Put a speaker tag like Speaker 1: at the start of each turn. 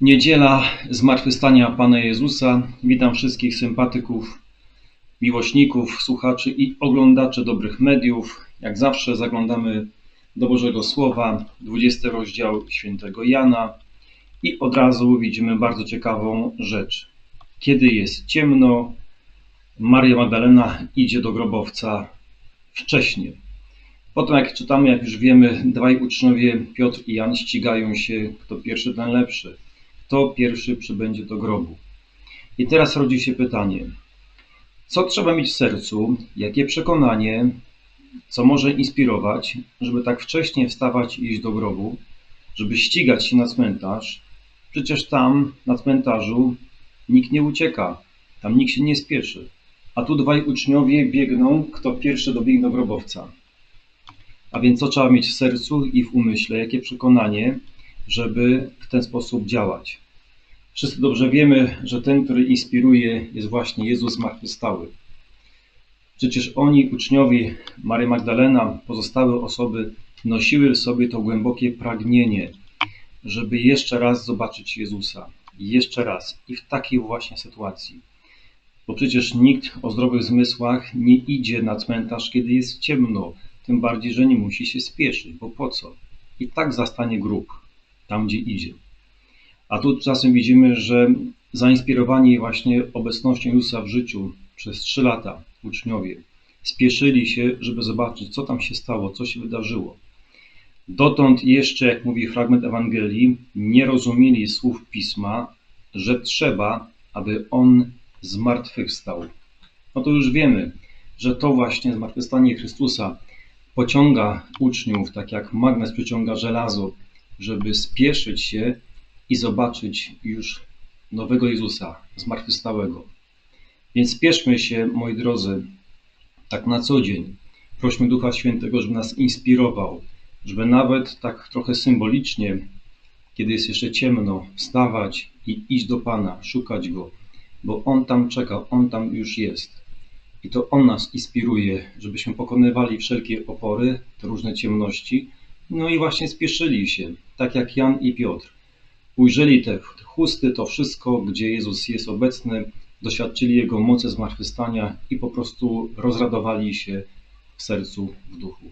Speaker 1: Niedziela Zmartwychwstania Pana Jezusa. Witam wszystkich sympatyków, miłośników, słuchaczy i oglądaczy dobrych mediów. Jak zawsze zaglądamy do Bożego Słowa, 20 rozdział świętego Jana i od razu widzimy bardzo ciekawą rzecz. Kiedy jest ciemno, Maria Magdalena idzie do grobowca wcześniej. Potem jak czytamy, jak już wiemy, dwaj uczniowie Piotr i Jan ścigają się, kto pierwszy, ten lepszy kto pierwszy przybędzie do grobu. I teraz rodzi się pytanie, co trzeba mieć w sercu, jakie przekonanie, co może inspirować, żeby tak wcześnie wstawać i iść do grobu, żeby ścigać się na cmentarz. Przecież tam, na cmentarzu, nikt nie ucieka, tam nikt się nie spieszy. A tu dwaj uczniowie biegną, kto pierwszy dobiegnie do grobowca. A więc co trzeba mieć w sercu i w umyśle, jakie przekonanie, żeby w ten sposób działać. Wszyscy dobrze wiemy, że ten, który inspiruje, jest właśnie Jezus zmartwychwstały. Przecież oni, uczniowie Marii Magdalena, pozostałe osoby, nosiły w sobie to głębokie pragnienie, żeby jeszcze raz zobaczyć Jezusa. Jeszcze raz. I w takiej właśnie sytuacji. Bo przecież nikt o zdrowych zmysłach nie idzie na cmentarz, kiedy jest ciemno. Tym bardziej, że nie musi się spieszyć, bo po co? I tak zastanie grób tam, gdzie idzie. A tu czasem widzimy, że zainspirowani właśnie obecnością Jezusa w życiu przez trzy lata uczniowie spieszyli się, żeby zobaczyć, co tam się stało, co się wydarzyło. Dotąd jeszcze, jak mówi fragment Ewangelii, nie rozumieli słów Pisma, że trzeba, aby On zmartwychwstał. No to już wiemy, że to właśnie zmartwychwstanie Chrystusa pociąga uczniów, tak jak magnes przyciąga żelazo, żeby spieszyć się i zobaczyć już nowego Jezusa, zmartwychwstałego. Więc spieszmy się, moi drodzy, tak na co dzień. Prośmy Ducha Świętego, żeby nas inspirował, żeby nawet tak trochę symbolicznie, kiedy jest jeszcze ciemno, wstawać i iść do Pana, szukać Go, bo On tam czeka, On tam już jest. I to On nas inspiruje, żebyśmy pokonywali wszelkie opory, te różne ciemności, no i właśnie spieszyli się, tak jak Jan i Piotr. Ujrzeli te chusty, to wszystko, gdzie Jezus jest obecny, doświadczyli Jego mocy zmartwychwstania i po prostu rozradowali się w sercu, w duchu.